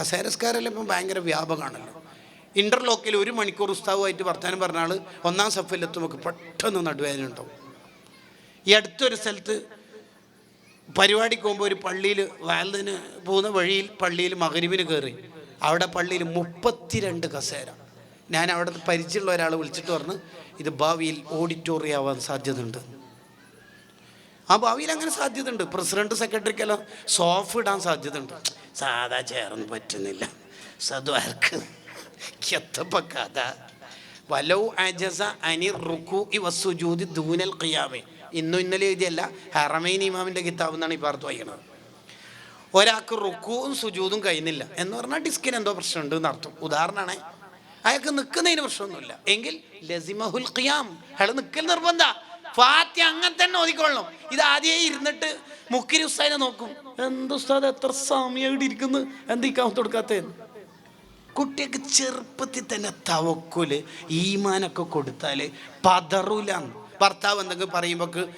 കസേരസ്കാരെല്ലാം ഇപ്പം ഭയങ്കര വ്യാപകമാണല്ലോ. ഇന്റർലോക്കിൽ ഒരു മണിക്കൂർ ഉസ്താവുമായിട്ട് വർത്തമാനം പറഞ്ഞ ഒന്നാം ഒന്നാം ഒക്കെ പെട്ടെന്ന് നടുവേദന ഉണ്ടാവും. ഈ അടുത്തൊരു സ്ഥലത്ത് പരിപാടിക്ക് പോകുമ്പോൾ ഒരു പള്ളിയിൽ വാലതിന് പോകുന്ന വഴിയിൽ പള്ളിയിൽ മകരിവിന് കയറി അവിടെ പള്ളിയിൽ മുപ്പത്തിരണ്ട് കസേര. ഞാൻ അവിടെ പരിചയമുള്ള ഒരാൾ വിളിച്ചിട്ട് പറഞ്ഞ് ഇത് ഭാവിയിൽ ഓഡിറ്റോറിയം ആവാൻ സാധ്യതയുണ്ട്. ആ ഭാവിയിൽ അങ്ങനെ സാധ്യതയുണ്ട്. പ്രസിഡന്റ് സെക്രട്ടറിക്കെല്ലാം സോഫ് ഇടാൻ സാധ്യതയുണ്ട്. സാധാ ചേർന്ന് പറ്റുന്നില്ല. സദ്വാർക്ക് എത്തപ്പ കഥ. വലൗ അജസ അനി റുക്കു വസുജൂദി ദൂനൽ ഖിയാമി. ഇന്നും ഇന്നലെ എഴുതിയല്ല ഹറമൈൻ ഇമാമിന്റെ കിതാബ് എന്നാണ് ഈ പാർത്ത് വായിക്കുന്നത് ഒരാൾക്ക് റുക്കുവും സുജൂതും കഴിയുന്നില്ല എന്ന് പറഞ്ഞാൽ ഡിസ്കിന് എന്തോ പ്രശ്നമുണ്ട് എന്നർത്ഥം ഉദാഹരണമാണ് അയാൾക്ക് നിൽക്കുന്നതിന് പ്രശ്നമൊന്നുമില്ല. എങ്കിൽ ലസിമഹുൽ ഖിയാം. അയാൾ നിൽക്കൽ നിർബന്ധ. ഫാത്തി അങ്ങനെ തന്നെ ഓതിക്കൊള്ളണം. ഇത് ആദ്യമേ ഇരുന്നിട്ട് മുക്കിരി ഉസ്താദിനെ നോക്കും. എന്ത് ഉസ്താദ് എത്ര സമയമായിട്ട് ഇരിക്കുന്നു? എന്ത് കാത്ത് കുട്ടിക്ക് ചെറുപ്പത്തിൽ തന്നെ തവക്കുൽ ഈമാനൊക്കെ കൊടുത്താൽ പതറൂല. ഭർത്താവ് എന്തെങ്കിലും പറയുമ്പോൾ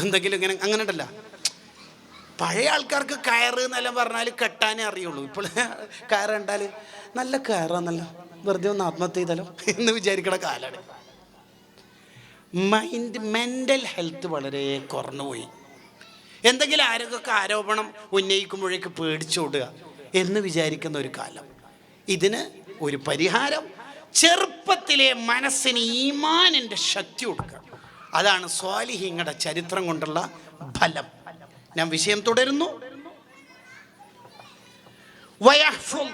എന്തെങ്കിലും ഇങ്ങനെ അങ്ങനെ ഉണ്ടല്ല. പഴയ ആൾക്കാർക്ക് കയറ് എന്നെല്ലാം പറഞ്ഞാൽ കെട്ടാനേ അറിയുള്ളൂ. ഇപ്പോൾ കയറ് കണ്ടാൽ നല്ല കയറാന്നല്ല. വെറുതെ ഒന്ന് ആത്മഹത്യ ചെയ്താലോ എന്ന് വിചാരിക്കണ കാലാണ്. മൈൻഡ് മെന്റൽ ഹെൽത്ത് വളരെ കുറഞ്ഞുപോയി എന്തെങ്കിലും ആരോഗ്യമൊക്കെ ആരോപണം ഉന്നയിക്കുമ്പോഴേക്ക് പേടിച്ചോടുക എന്ന് വിചാരിക്കുന്ന ഒരു കാലം. ഇതിന് ഒരു പരിഹാരം. ചെറുപ്പത്തിലെ മനസ്സിന് ഈമാനിന്റെ ശക്തി കൊടുക്കുക. അതാണ് സ്വാലിഹിങ്ങളുടെ ചരിത്രം കൊണ്ടുള്ള ഫലം. ഞാൻ വിഷയം തുടരുന്നു. വയഫ്ഫലു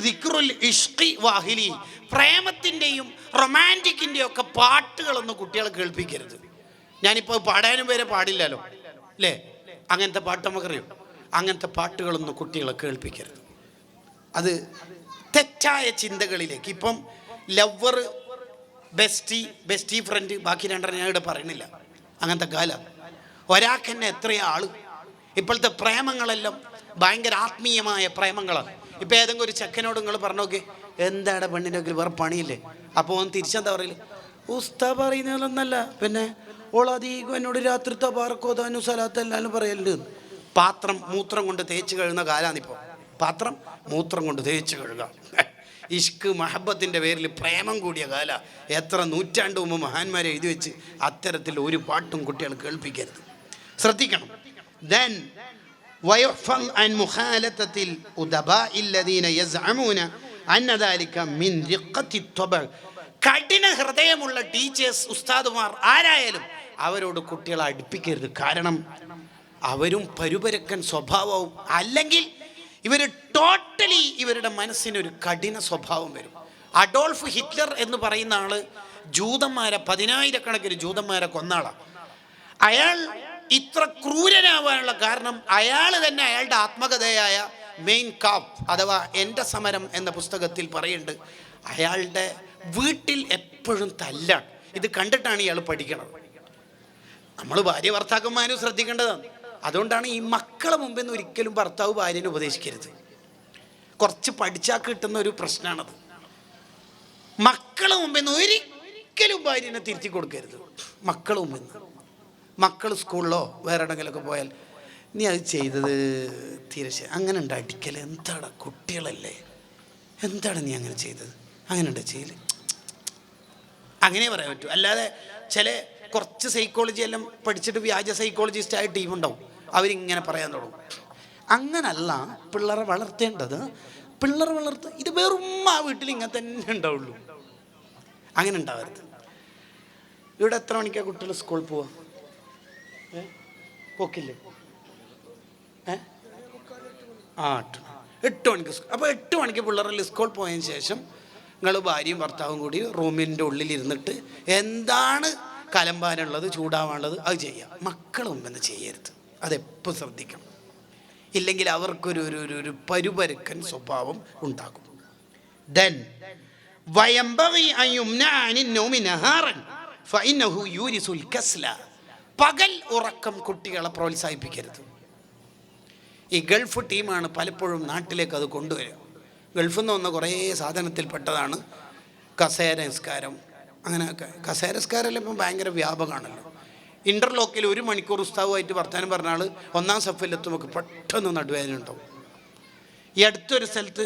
ദിക്റുൽ ഇഷ്ഖി വാഹിലി. പ്രേമത്തിന്റെയും റൊമാന്റിക്കിന്റെയും ഒക്കെ പാട്ടുകളൊന്നും കുട്ടികളെ കേൾപ്പിക്കരുത്. ഞാനിപ്പോൾ പാടാനും വരെ പാടില്ലല്ലോ. അല്ലേ അങ്ങനത്തെ പാട്ട് നമുക്കറിയാം? അങ്ങനത്തെ പാട്ടുകളൊന്നും കുട്ടികളെ കേൾപ്പിക്കരുത്. അത് തെറ്റായ ചിന്തകളിലേക്ക്. ഇപ്പം ലവർ ബെസ്റ്റി ബെസ്റ്റി ഫ്രണ്ട് ബാക്കി രണ്ടെണ്ണം ഞാൻ ഇവിടെ പറയണില്ല അങ്ങനത്തെ കാലം. ഒരാൾക്ക് തന്നെ എത്രയാൾ ഇപ്പോഴത്തെ പ്രേമങ്ങളെല്ലാം ഭയങ്കര ആത്മീയമായ പ്രേമങ്ങളാണ്. ഇപ്പം ഏതെങ്കിലും ഒരു ചെക്കനോട് നിങ്ങൾ പറഞ്ഞു പറഞ്ഞോക്കെ എന്താണ് പെണ്ണിന്റെ വേറെ പണിയില്ലേ? അപ്പോൾ ഓൻ തിരിച്ചെന്താ പറയില്ല ഉസ്ത പറയുന്നതൊന്നല്ല. പിന്നെ ഓൾ അധികം എന്നോട് രാത്രി തബാറക്കോതാനു സലാത്ത് എല്ലാവരും പറയലുണ്ട്. പാത്രം മൂത്രം കൊണ്ട് തേച്ച് കഴുകുന്ന കാലാണിപ്പോൾ പാത്രം മൂത്രം കൊണ്ട് തേച്ച് കഴുകുക. ഇഷ്ക് മഹബത്തിന്റെ പേരിൽ പ്രേമം കൂടിയ കാല. എത്ര നൂറ്റാണ്ട് മുമ്പ് മഹാന്മാരെ എഴുതി വെച്ച് അത്തരത്തിൽ ഒരു പാട്ടും കുട്ടികൾ കേൾപ്പിക്കരുത്. ശ്രദ്ധിക്കണം. ദെൻ ويحفظ عن مخالطة الأدباء الذين يزعمون أن ذلك من رقة الطبع കഠിന ഹൃദയമുള്ള ടീച്ചേഴ്സ് ഉസ്താദുമാർ ആരായാലും അവരോട് കുട്ടികളെ അടുപ്പിക്കരുത് കാരണം അവരും പരുപരക്കൻ സ്വഭാവവും അല്ലെങ്കിൽ ഇവർ ടോട്ടലി ഇവരുടെ മനസ്സിനൊരു കഠിന സ്വഭാവം വരും അഡോൾഫ് ഹിറ്റ്ലർ എന്ന് പറയുന്ന ആള് ജൂതന്മാരെ പതിനായിരക്കണക്കിന് ജൂതന്മാരെ കൊന്നാളാണ് അയാൾ ഇത്ര ക്രൂരനാവാനുള്ള കാരണം അയാൾ തന്നെ അയാളുടെ ആത്മകഥയായ മെയിൻ കാപ്പ് അഥവാ എന്റെ സമരം എന്ന പുസ്തകത്തിൽ പറയുന്നുണ്ട്. അയാളുടെ വീട്ടിൽ എപ്പോഴും തല്ലാണ്. ഇത് കണ്ടിട്ടാണ് ഇയാൾ പഠിക്കണത്. നമ്മൾ ഭാര്യ ഭർത്താക്കന്മാരും ശ്രദ്ധിക്കേണ്ടതാണ്. അതുകൊണ്ടാണ് ഈ മക്കളെ മുമ്പിൽ നിന്ന് ഒരിക്കലും ഭർത്താവ് ഭാര്യനെ ഉപദേശിക്കരുത്. കുറച്ച് പഠിച്ചാൽ കിട്ടുന്ന ഒരു പ്രശ്നമാണത്. മക്കളെ മുമ്പിൽ നിന്ന് ഒരിക്കലും ഭാര്യനെ തിരുത്തി കൊടുക്കരുത്. മക്കളെ മുമ്പിൽ നിന്ന്. മക്കൾ സ്കൂളിലോ വേറെ എവിടെങ്കിലൊക്കെ പോയാൽ നീ അത് ചെയ്തത് തീരെ അങ്ങനെ ഉണ്ട് അടിക്കൽ എന്താണ് കുട്ടികളല്ലേ എന്താണ് നീ അങ്ങനെ ചെയ്തത് അങ്ങനെ ഉണ്ട് ചെയ്യൽ അങ്ങനെ പറയാൻ പറ്റൂ. അല്ലാതെ ചില കുറച്ച് സൈക്കോളജി എല്ലാം പഠിച്ചിട്ട് വ്യാജ സൈക്കോളജിസ്റ്റായ ടീമുണ്ടാവും അവരിങ്ങനെ പറയാൻ തുടങ്ങും. അങ്ങനല്ല പിള്ളേരെ വളർത്തേണ്ടത് പിള്ളേർ വളർത്ത ഇത് വെറും ആ വീട്ടിൽ ഇങ്ങനെ തന്നെ ഉണ്ടാവുള്ളൂ. അങ്ങനെ ഉണ്ടാവരുത്. ഇവിടെ എത്ര മണിക്കാണ് കുട്ടികൾ സ്കൂളിൽ പോവാ? ഏ? പോക്കില്ലേ ആ എട്ട് എട്ട് മണിക്ക് അപ്പോൾ എട്ട് മണിക്ക് പിള്ളേരുടെ സ്കൂൾ പോയതിന് ശേഷം നിങ്ങൾ ഭാര്യയും ഭർത്താവും കൂടി റൂമിന്റെ ഉള്ളിൽ ഇരുന്നിട്ട് എന്താണ് കലമ്പാനുള്ളത് ചൂടാവാനുള്ളത് അത് ചെയ്യാം. മക്കൾ മുമ്പെന്ന് ചെയ്യരുത്. അതെപ്പോൾ ശ്രദ്ധിക്കണം. ഇല്ലെങ്കിൽ അവർക്കൊരു ഒരു ഒരു ഒരു പരുപരുക്കൻ സ്വഭാവം ഉണ്ടാകും. ദെൻ വയമ്പവി അൻ ഞാൻ അനിൻ നൗമി നഹാറൻ യൂരിസുൽ കസ്ല. പകൽ ഉറക്കം കുട്ടികളെ പ്രോത്സാഹിപ്പിക്കരുത്. ഈ ഗൾഫ് ടീമാണ് പലപ്പോഴും നാട്ടിലേക്ക് അത് കൊണ്ടുവരിക. ഗൾഫിൽ നിന്ന് വന്ന കുറേ സാധനത്തിൽപ്പെട്ടതാണ് കസേരസ്കാരം അങ്ങനെയൊക്കെ കസേര നിസ്കാരമെല്ലാം ഇപ്പം ഭയങ്കര വ്യാപകമാണല്ലോ. ഇന്റർലോക്കിൽ ഒരു മണിക്കൂർ ഉസ്താവുമായിട്ട് വർത്താനം പറഞ്ഞ ആൾ ഒന്നാം സഫയിലെത്തുമ്പോൾ പെട്ടെന്ന് നടുവേദന ഉണ്ടാവും. ഈ അടുത്തൊരു സ്ഥലത്ത്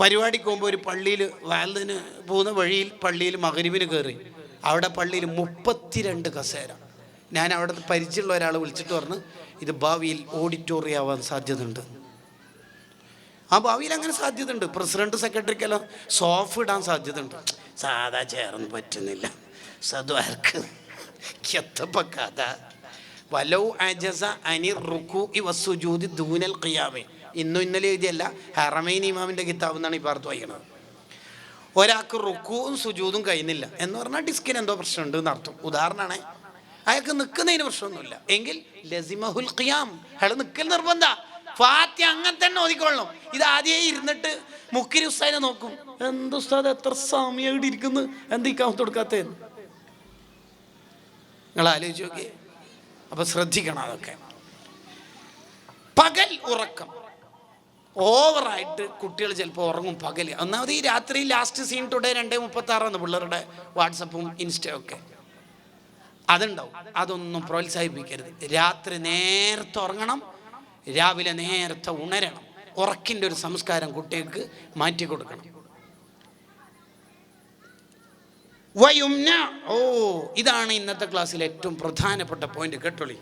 പരിപാടിക്ക് പോകുമ്പോൾ ഒരു പള്ളിയിൽ വാലിന് പോകുന്ന വഴിയിൽ പള്ളിയിൽ മകരിവിന് കയറി അവിടെ പള്ളിയിൽ മുപ്പത്തിരണ്ട് കസേര. ഞാൻ അവിടെ പരിചയമുള്ള ഒരാൾ വിളിച്ചിട്ട് പറഞ്ഞ് ഇത് ഭാവിയിൽ ഓഡിറ്റോറിയം ആവാൻ സാധ്യതയുണ്ട്. ആ ഭാവിയിൽ അങ്ങനെ സാധ്യതയുണ്ട്. പ്രസിഡന്റ് സെക്രട്ടറിക്കെല്ലാം സോഫ് ഇടാൻ സാധ്യതയുണ്ട്. സാധാ ചേർന്ന് പറ്റുന്നില്ല. സദ്വാർക്ക് വലൗ അജസ അനി ദൂനൽ ഇന്നും ഇന്നലെ എഴുതിയല്ല ഹറമൈൻ ഇമാമിന്റെ കിതാബ് എന്നാണ് ഈ പാർത്ത് വായിക്കുന്നത് ഒരാൾക്ക് റുക്കുവും സുജൂതും കഴിയുന്നില്ല. എന്ന് പറഞ്ഞാൽ ഡിസ്കിന് എന്തോ പ്രശ്നമുണ്ട് എന്നർത്ഥം ഉദാഹരണമാണ് അയാൾക്ക് നിൽക്കുന്നതിന് പ്രശ്നമൊന്നുമില്ല. എങ്കിൽ ലസിമഹുൽ ഖിയാം അയാൾ നിൽക്കൽ നിർബന്ധ. ഫാത്തി അങ്ങനെ തന്നെ ഓതിക്കൊള്ളണം. ഇത് ആദ്യമേ ഇരുന്നിട്ട് മുക്കിരി ഉസ്താദിനെ നോക്കും. എന്ത് ഉസ്താദ് എത്ര സമയം ഇരിക്കുന്നു? എന്ത് ഈ കാമത്ത് നിങ്ങൾ ആലോചിച്ച് നോക്കിയേ. അപ്പൊ ശ്രദ്ധിക്കണം അതൊക്കെ. പകൽ ഉറക്കം. ഓവറായിട്ട് കുട്ടികൾ ചിലപ്പോൾ ഉറങ്ങും പകൽ ഒന്നാമത് ഈ രാത്രി ലാസ്റ്റ് സീൻ ടുഡേ രണ്ടേ മുപ്പത്തി ആറാണ് പിള്ളേരുടെ വാട്സപ്പും ഇൻസ്റ്റയും ഒക്കെ. അതുണ്ടാവും. അതൊന്നും പ്രോത്സാഹിപ്പിക്കരുത്. രാത്രി നേരത്തെ ഉറങ്ങണം രാവിലെ നേരത്തെ ഉണരണം. ഉറക്കിന്റെ ഒരു സംസ്കാരം കുട്ടികൾക്ക് മാറ്റി കൊടുക്കണം. വയുംന ഓ ഇതാണ് ഇന്നത്തെ ക്ലാസ്സിലെ ഏറ്റവും പ്രധാനപ്പെട്ട പോയിന്റ് കേട്ടോളി.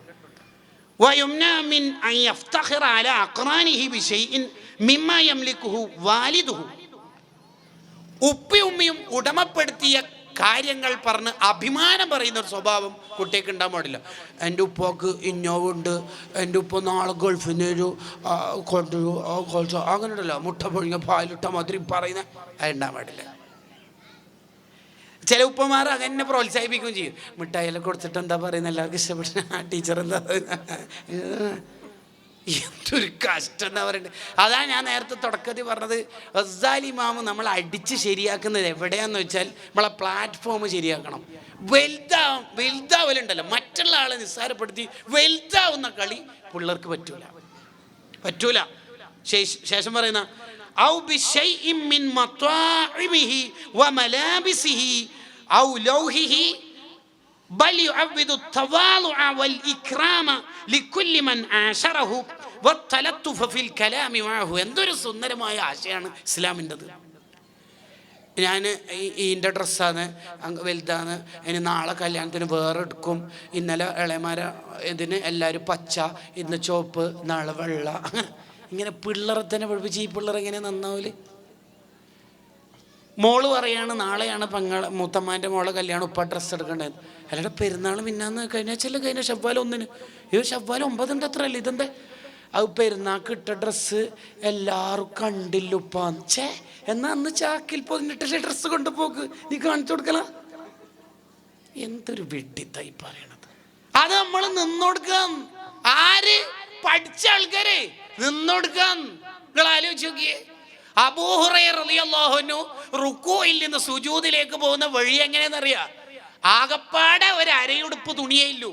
ഉപ്പിയുമ്മിയും ഉടമപ്പെടുത്തിയ കാര്യങ്ങൾ പറഞ്ഞ് അഭിമാനം പറയുന്ന ഒരു സ്വഭാവം കുട്ടിക്ക് ഉണ്ടാകാൻ പാടില്ല. എന്റെ ഉപ്പാക്ക് ഇന്നോവുണ്ട് എന്റെ ഉപ്പ നാളെ ഗൾഫിൽ ഒരു കൊണ്ടൊരു അങ്ങനെ ഉണ്ടല്ലോ മുട്ട പൊഴിഞ്ഞ പാലിട്ട മാതിരി പറയുന്ന അത് ഉണ്ടാകാൻ പാടില്ല. ചില ഉപ്പമാർ അതെന്നെ പ്രോത്സാഹിപ്പിക്കുകയും ചെയ്യും. മിഠായിയെല്ലാം കൊടുത്തിട്ട് എന്താ പറയുന്നത് എല്ലാവർക്കും ഇഷ്ടപ്പെട്ട ആ ടീച്ചർ എന്താ എന്തൊരു കഷ്ടം എന്താ പറയുന്നത് അതാ ഞാൻ നേരത്തെ തുടക്കത്തിൽ പറഞ്ഞത് അസാലി മാമ് നമ്മൾ അടിച്ച് ശരിയാക്കുന്നത് എവിടെയാന്ന് വെച്ചാൽ നമ്മളെ പ്ലാറ്റ്ഫോം ശരിയാക്കണം. വലുതാവും വലുതാവലുണ്ടല്ലോ. മറ്റുള്ള ആളെ നിസ്സാരപ്പെടുത്തി വലുതാവുന്ന കളി പിള്ളേർക്ക് പറ്റൂല. പറ്റൂല. ശേഷം പറയുന്ന ഔ ബിശൈഇൻ മിൻ മത്വാഇമിഹി വമലാബിസിഹി ഔ ലൗഹിഹി بل يعبد التواضع والإكرام لكل من عاشره والتلطف في الكلام معه എന്തൊരു സുന്ദരമായ ആശയമാണ് ഇസ്ലാമിൻ്റെത് ഞാൻ ഈൻ്റെ ഡ്രസ്സാണ് അങ്ങ് വലുതാണ് ഇനി നാളെ കല്യാണത്തിന് വേറെ എടുക്കും ഇന്നലെ ഇളയമാര ഇതിന് എല്ലാവരും പച്ച ഇന്ന് ചുവപ്പ് നാളെ വെള്ള അങ്ങനെ ഇങ്ങനെ പിള്ളേരെ തന്നെ പഠിപ്പിച്ച് ഈ പിള്ളേർ എങ്ങനെ നന്നാവില്ല മോൾ പറയാണ് നാളെയാണ് പെങ്ങള മൂത്തമ്മാന്റെ മോളെ കല്യാണം ഉപ്പ ഡ്രസ്സ് എടുക്കേണ്ടത് അല്ലാതെ പെരുന്നാൾ മിന്നാന്ന് കഴിഞ്ഞ ചെല്ല കഴിഞ്ഞ ശവ്വാലം ഒന്നിന്. ഈ ശവ്വാലം ഒമ്പതുണ്ട് അത്ര അല്ലേ ഇതെന്താ? അത് പെരുന്നാൾക്ക് ഇട്ട ഡ്രസ്സ് എല്ലാവരും കണ്ടില്ല ഉപ്പാന്ന്. ഛേ എന്നാ അന്ന് ചാക്കിൽ പൊതിഞ്ഞിട്ടല്ലേ ഡ്രസ്സ് കൊണ്ടുപോക്ക് നീ കാണിച്ചു കൊടുക്കല? എന്തൊരു വിഡിത്തായി പറയണത്. അത് നമ്മൾ നിന്നോടുക്കാം. ആര്? പഠിച്ച ആൾക്കാരെ. നിന്നോടുക്കാം നിങ്ങൾ ആലോചിച്ച് നോക്കിയേ. അബൂഹുറു റുക്കോയിൽ നിന്ന് സുജൂതിലേക്ക് പോകുന്ന വഴി എങ്ങനെയെന്നറിയാം ആകപ്പാടെ ഒരു അരയുടുപ്പ് തുണിയേ ഇല്ലൂ.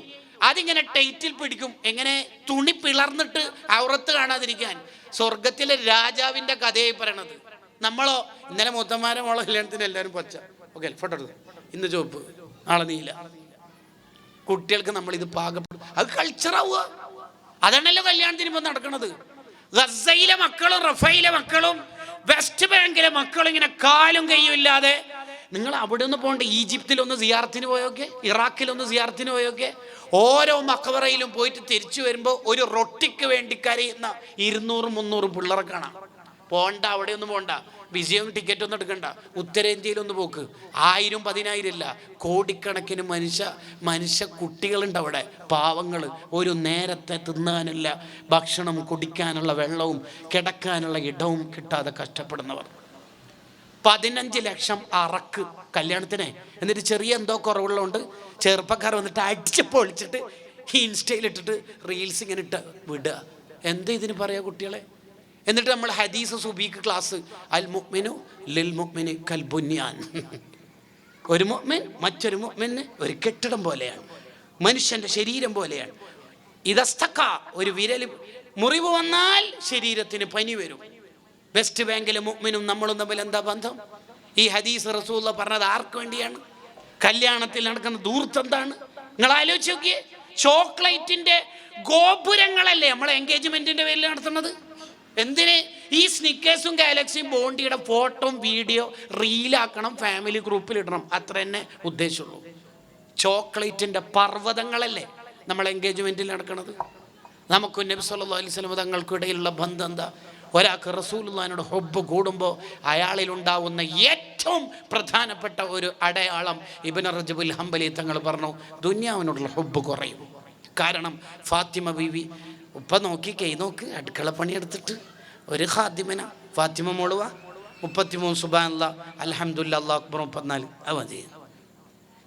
അതിങ്ങനെ ടൈറ്റിൽ പിടിക്കും. എങ്ങനെ? തുണി പിളർന്നിട്ട് ഔറത്ത് കാണാതിരിക്കാൻ. സ്വർഗത്തിലെ രാജാവിന്റെ കഥയായി പറയണത്. നമ്മളോ? ഇന്നലെ മുത്തന്മാരെ മോളെ കല്യാണത്തിന് എല്ലാവരും പച്ച. ഓക്കെ ഫോട്ടോ ഇന്ന് ചുവപ്പ്. നാളെ നീല. കുട്ടികൾക്ക് നമ്മൾ ഇത് പാകപ്പെടും അത് കൾച്ചറാവുക അതാണല്ലോ കല്യാണത്തിന് ഇപ്പൊ നടക്കുന്നത് ഗസയിലെ മക്കളും റഫയിലെ മക്കളും വെസ്റ്റ് ബാങ്കിലെ മക്കളും ഇങ്ങനെ കാലും കൈയും ഇല്ലാതെ നിങ്ങൾ അവിടെ നിന്ന് പോകണ്ട ഈജിപ്തിലൊന്ന് സിയാറത്തിന് പോയൊക്കെ ഇറാഖിലൊന്ന് സിയാറത്തിന് പോയൊക്കെ ഓരോ മക്കവറയിലും പോയിട്ട് തിരിച്ചു വരുമ്പോൾ ഒരു റൊട്ടിക്ക് വേണ്ടി കരയുന്ന ഇരുന്നൂറ് മുന്നൂറ് പിള്ളേർ കാണാം. പോണ്ട അവിടെ ഒന്നും പോണ്ട. വിജയം ടിക്കറ്റ് ഒന്നും എടുക്കണ്ട. ഉത്തരേന്ത്യയിലൊന്ന് പോക്ക്. ആയിരം പതിനായിരം ഇല്ല. കോടിക്കണക്കിന് മനുഷ്യ മനുഷ്യ കുട്ടികളുണ്ട് അവിടെ. പാവങ്ങൾ ഒരു നേരത്തെ തിന്നാനില്ല ഭക്ഷണം കുടിക്കാനുള്ള വെള്ളവും കിടക്കാനുള്ള ഇടവും കിട്ടാതെ കഷ്ടപ്പെടുന്നവർ. പതിനഞ്ച് ലക്ഷം അറക്ക് കല്യാണത്തിന്. എന്നിട്ട് ചെറിയ എന്തോ കുറവുള്ളതുകൊണ്ട് ചെറുപ്പക്കാർ വന്നിട്ട് അടിച്ച് പൊളിച്ചിട്ട് ഇൻസ്റ്റയിൽ ഇട്ടിട്ട് റീൽസ് ഇങ്ങനെ ഇട്ട് വിടുക. എന്താ ഇതിന് പറയാ കുട്ടികളെ? എന്നിട്ട് നമ്മൾ ഹദീസ് സുബീക്ക് ക്ലാസ് അൽ മുഅ്മിനു ലിൽ മുഹ്മിന് കൽബുന്യാൻ. ഒരു മുഅ്മിൻ മറ്റൊരു മുഹ്മിന് ഒരു കെട്ടിടം പോലെയാണ്. മനുഷ്യന്റെ ശരീരം പോലെയാണ്. ഇതസ്തക്ക ഒരു വിരൽ മുറിവ് വന്നാൽ ശരീരത്തിന് പനി വരും. വെസ്റ്റ് ബാങ്കിലെ മുഅ്മിനും നമ്മളും തമ്മിൽ എന്താ ബന്ധം? ഈ ഹദീസ് റസൂല്ല പറഞ്ഞത് ആർക്ക് വേണ്ടിയാണ്? കല്യാണത്തിൽ നടക്കുന്ന ദൂർത്ത് എന്താണ്? നിങ്ങൾ ആലോചിച്ച് നോക്കിയേ. ചോക്ലേറ്റിന്റെ ഗോപുരങ്ങളല്ലേ നമ്മൾ എൻഗേജ്മെന്റിന്റെ പേരിൽ നടത്തുന്നത്? എന്തിന്? ഈ സ്നിക്കേഴ്സും ഗാലക്സിയും ബോണ്ടിയുടെ ഫോട്ടോ വീഡിയോ റീലാക്കണം ഫാമിലി ഗ്രൂപ്പിൽ ഇടണം. അത്ര തന്നെ ഉദ്ദേശമുള്ളൂ. ചോക്ലേറ്റിന്റെ പർവതങ്ങളല്ലേ നമ്മൾ എൻഗേജ്മെന്റിൽ നടക്കുന്നത് നമുക്ക് നബി സല്ലല്ലാഹു അലൈഹി വസല്ലം തങ്ങൾക്കിടയിലുള്ള ബന്ധം എന്താ? ഒരാൾക്ക് റസൂലുള്ളാഹിനോട് ഹൊബ്ബ് കൂടുമ്പോൾ അയാളിലുണ്ടാവുന്ന ഏറ്റവും പ്രധാനപ്പെട്ട ഒരു അടയാളം ഇബിൻ റജബുൽ ഹംബലി തങ്ങൾ പറഞ്ഞു ദുന്യാവിനോടുള്ള ഹൊബ്ബ് കുറയും. കാരണം ഫാത്തിമ ബീവി ഉപ്പ നോക്കി കൈ നോക്ക് അടുക്കള പണിയെടുത്തിട്ട് ഒരു ഖാദിമന. ഫാത്തിമ മോളുവ. മുപ്പത്തിമൂന്ന് സുബാനുള്ള അലഹമുല്ല അള്ളാഹ് അക്ബർ മുപ്പത്തിനാല്. അത് മതി.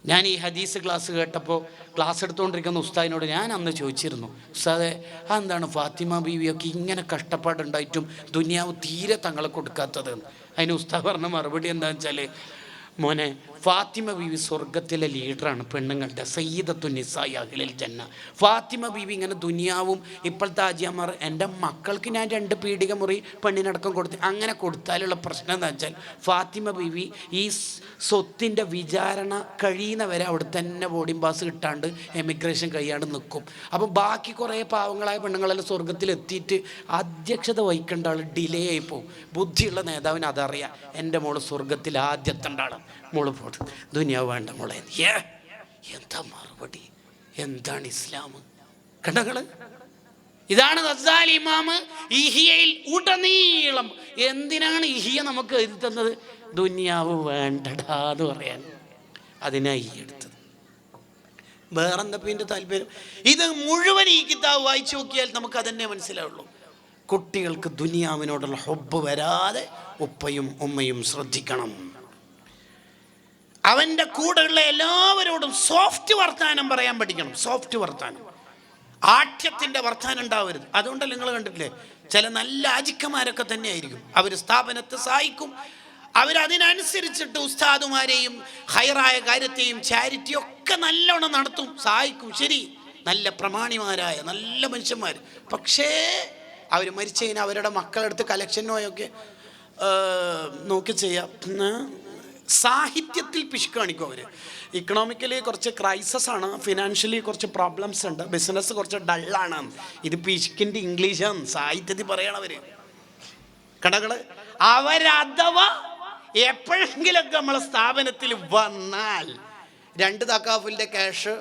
ഞാൻ ഈ ഹദീസ് ക്ലാസ് കേട്ടപ്പോൾ ക്ലാസ് എടുത്തുകൊണ്ടിരിക്കുന്ന ഉസ്താദിനോട് ഞാൻ അന്ന് ചോദിച്ചിരുന്നു ഉസ്താദെ അതെന്താണ് ഫാത്തിമ ബീവിയൊക്കെ ഇങ്ങനെ കഷ്ടപ്പാടുണ്ടായിട്ടും ദുനിയാവ് തീരെ തങ്ങളെ കൊടുക്കാത്തത്? അതിന് ഉസ്താദ് പറഞ്ഞ മറുപടി എന്താണെന്ന് വെച്ചാൽ മോനെ ഫാത്തിമ ബീവി സ്വർഗത്തിലെ ലീഡറാണ് പെണ്ണുങ്ങളുടെ സയ്യിദത്തു നിസായി അഖിലിൽ ജന്ന. ഫാത്തിമ ബീവി ഇങ്ങനെ ദുനിയാവും ഇപ്പോഴത്തെ ആജിയമാർ എന്റെ മക്കൾക്ക് ഞാൻ രണ്ട് പീഡിക മുറി പെണ്ണിനടക്കം കൊടുത്ത് അങ്ങനെ കൊടുത്താലുള്ള പ്രശ്നം എന്താ വെച്ചാൽ ഫാത്തിമ ബീവി ഈ സ്വത്തിന്റെ വിചാരണ കഴിയുന്നവരെ അവിടെ തന്നെ ബോർഡിംഗ് പാസ് കിട്ടാണ്ട് എമിഗ്രേഷൻ കഴിയാണ്ട് നിൽക്കും. അപ്പം ബാക്കി കുറേ പാവങ്ങളായ പെണ്ണുങ്ങളെല്ലാം സ്വർഗത്തിലെത്തിയിട്ട് അധ്യക്ഷത വഹിക്കേണ്ട ആൾ ഡിലേ ആയി പോകും. ബുദ്ധിയുള്ള നേതാവിന് അതറിയാം എന്റെ മോൾ സ്വർഗത്തിൽ ആദ്യത്തെ ആളാണ്. മോൾ പോട്ട് ദുനിയാവ് വേണ്ട മോളെ. എന്താ മറുപടി? എന്താണ് ഇസ്ലാം? കണ്ടങ്ങൾ ഇതാണ് ഇമാമ് ഇഹിയയിൽ ഉടനീളം എന്തിനാണ് ഇഹിയ നമുക്ക് എഴുതി തന്നത്? ദുനിയാവ് വേണ്ടടാ എന്ന് പറയാൻ. അതിനായി ഈ എടുത്തത്. വേറെന്താ പിന്നെ താല്പര്യം? ഇത് മുഴുവൻ ഈ കിതാബ് വായിച്ചു നോക്കിയാൽ നമുക്ക് അതന്നെ മനസ്സിലാവുള്ളൂ. കുട്ടികൾക്ക് ദുനിയാവിനോടുള്ള ഹൊബ് വരാതെ ഉപ്പയും ഉമ്മയും ശ്രദ്ധിക്കണം. അവന്റെ കൂടെയുള്ള എല്ലാവരോടും സോഫ്റ്റ് വർത്താനം പറയാൻ പഠിക്കണം. സോഫ്റ്റ് വർത്താനം. ആഠ്യത്തിന്റെ വർത്താനം ഉണ്ടാവരുത്. അതുകൊണ്ടല്ല നിങ്ങൾ കണ്ടിട്ടില്ലേ? ചില നല്ല അജിക്കന്മാരൊക്കെ തന്നെയായിരിക്കും. അവർ സ്ഥാപനത്തെ സഹായിക്കും. അവരതിനനുസരിച്ചിട്ട് ഉസ്താദുമാരെയും ഹയറായ കാര്യത്തെയും ചാരിറ്റിയും ഒക്കെ നല്ലോണം നടത്തും. സഹായിക്കും. ശരി. നല്ല പ്രമാണിമാരായ നല്ല മനുഷ്യന്മാർ പക്ഷേ അവർ മരിച്ചു കഴിഞ്ഞാൽ അവരുടെ മക്കളെടുത്ത് കലക്ഷനോയൊക്കെ നോക്കി ചെയ്യാം. സാഹിത്യത്തിൽ പിശുക്ക് കാണിക്കും അവർ ഇക്കണോമിക്കലി കുറച്ച് ക്രൈസസ് ആണ് ഫിനാൻഷ്യലി കുറച്ച് പ്രോബ്ലംസ് ഉണ്ട് ബിസിനസ് കുറച്ച് ഡള്ളാണ് ഇത് പിശുക്കിന്റെ ഇംഗ്ലീഷാണ് സാഹിത്യത്തിൽ പറയണവർ കടകൾ അവരഥവാ എപ്പോഴെങ്കിലൊക്കെ നമ്മളെ സ്ഥാപനത്തിൽ വന്നാൽ രണ്ട് തക്കാഫിന്റെ ക്യാഷ്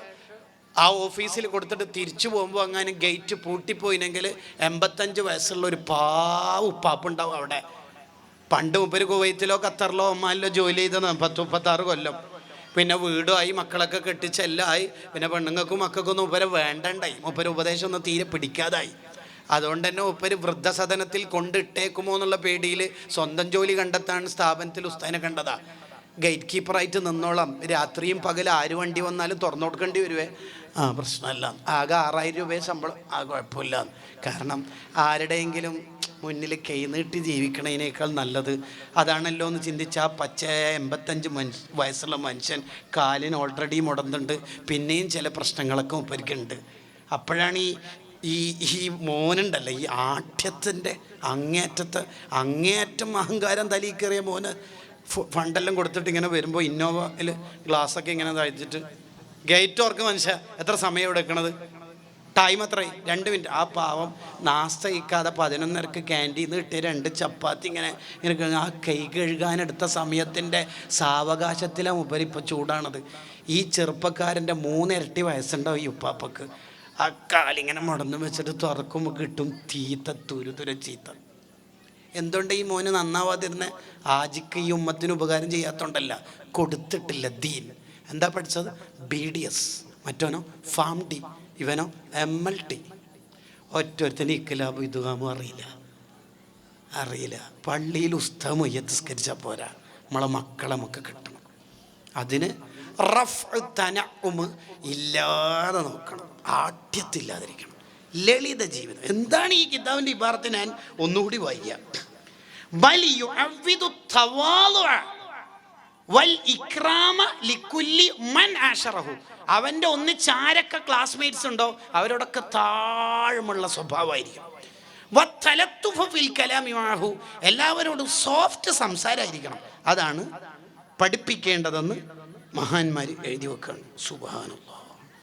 ആ ഓഫീസിൽ കൊടുത്തിട്ട് തിരിച്ചു പോകുമ്പോൾ അങ്ങനെ ഗേറ്റ് പൂട്ടിപ്പോയിനെങ്കിൽ എൺപത്തഞ്ച് വയസ്സുള്ള ഒരു പാവ ഉപ്പാപ്പുണ്ടാവും അവിടെ. പണ്ട് മുപ്പര് കുവൈത്തിലോ ഖത്തറിലോ ഒമാനിലോ ജോലി ചെയ്തതാണ്. പത്ത് മുപ്പത്താറ് കൊല്ലം. പിന്നെ വീടുമായി മക്കളൊക്കെ കെട്ടിച്ച് എല്ലാം പിന്നെ പെണ്ണുങ്ങൾക്കും മക്കൾക്കൊന്നും ഉപ്പര വേണ്ടണ്ടായി. മുപ്പര് ഉപദേശം ഒന്നും തീരെ പിടിക്കാതായി. അതുകൊണ്ട് തന്നെ ഉപ്പര് വൃദ്ധസദനത്തിൽ കൊണ്ടിട്ടേക്കുമോ എന്നുള്ള പേടിയിൽ സ്വന്തം ജോലി കണ്ടെത്താൻ സ്ഥാപനത്തിൽ ഉസ്താനെ കണ്ടതാ. ഗേറ്റ് കീപ്പറായിട്ട് നിന്നോളാം. രാത്രിയും പകൽ ആര് വണ്ടി വന്നാലും തുറന്നു കൊടുക്കേണ്ടി വരുവേ. ആ പ്രശ്നമല്ല. ആകെ ആറായിരം രൂപയെ ശമ്പളം. ആ കുഴപ്പമില്ല. കാരണം ആരുടെയെങ്കിലും മുന്നിൽ കൈ നീട്ടി ജീവിക്കണതിനേക്കാൾ നല്ലത്. അതാണല്ലോ എന്ന് ചിന്തിച്ച ആ പച്ച എൺപത്തഞ്ച് വയസ്സുള്ള മനുഷ്യൻ കാലിന് ഓൾറെഡി മുടന്നുണ്ട് പിന്നെയും ചില പ്രശ്നങ്ങളൊക്കെ ഉപരിക്കുന്നുണ്ട് അപ്പോഴാണ് ഈ ഈ ഈ മോനുണ്ടല്ലോ ഈ ആഠ്യത്തിന്റെ അങ്ങേറ്റത്തെ അങ്ങേയറ്റം അഹങ്കാരം തലയിൽ കയറിയ മോന് ഫണ്ടെല്ലാം കൊടുത്തിട്ട് ഇങ്ങനെ വരുമ്പോൾ ഇന്നോവയിൽ ഗ്ലാസ്സൊക്കെ ഇങ്ങനെ തയ്ച്ചിട്ട് ഗേറ്റ് ഓർക്ക് മനുഷ്യ എത്ര സമയം എടുക്കണത്? ടൈം എത്രയായി രണ്ട് മിനിറ്റ് ആ പാവം നാസ്ത കഴിക്കാതെ പതിനൊന്നരക്ക് ക്യാന്റീന്ന് കിട്ടിയ രണ്ട് ചപ്പാത്തി ഇങ്ങനെ ഇങ്ങനെ ആ കൈ കഴുകാനെടുത്ത സമയത്തിന്റെ സാവകാശത്തിലെ ഉപരി ഇപ്പോൾ ചൂടാണത്. ഈ ചെറുപ്പക്കാരന്റെ മൂന്നിരട്ടി വയസ്സുണ്ടാവും ഈ ഉപ്പാപ്പക്ക്. ആ കാലിങ്ങനെ മുടന്ന് വെച്ചിട്ട് തുറക്കുമ്പോൾ കിട്ടും തീത്ത തുരുതുര ചീത്ത. എന്തുകൊണ്ട് ഈ മോന് നന്നാവാതിരുന്ന? ആജിക്ക് ഈ ഉമ്മത്തിന് ഉപകാരം ചെയ്യാത്തോണ്ടല്ല. കൊടുത്തിട്ടില്ല ദീൻ. എന്താ പഠിച്ചത്? ബി ഡി എസ് മറ്റോനോ? ഫാം ഡി ഇവനോ? എം എൽ ടി ഒറ്റൊരുത്തന് ഇക്കലാബ് ഇതുകാമോ അറിയില്ല. അറിയില്ല. പള്ളിയിൽ ഉസ്തമ മൊയ്യത്തിസ്കരിച്ചാൽ പോരാ. നമ്മളെ മക്കളെ നമുക്ക് കിട്ടണം. അതിന് റഫ് തനഉമ് ഇല്ലാതെ നോക്കണം. ആഢ്യത്തില്ലാതിരിക്കണം ലളിത ജീവിതം. എന്താണ് ഈ കിതാബിന്റെ ഇബാറത്ത് ഞാൻ ഒന്നുകൂടി വായിക്കാം. ബലിയു വൽ ഇക്രാമ ലിക്കുല്ലി മൻ ആഷറഹു. അവന്റെ ഒന്ന് ചാരക്ക ക്ലാസ്മേറ്റ്സ് ഉണ്ടോ? അവരോടൊക്കെ താഴ്മുള്ള സ്വഭാവമായിരിക്കും. വത്തലത്തുഫ ഫിൽ കലാമി മാഹു. എല്ലാവരോടും സോഫ്റ്റ് സംസാരമായിരിക്കണം. അതാണ് പഠിപ്പിക്കേണ്ടതെന്ന് മഹാന്മാർ എഴുതി വെക്കുകയാണ്. സുബാനുള്ള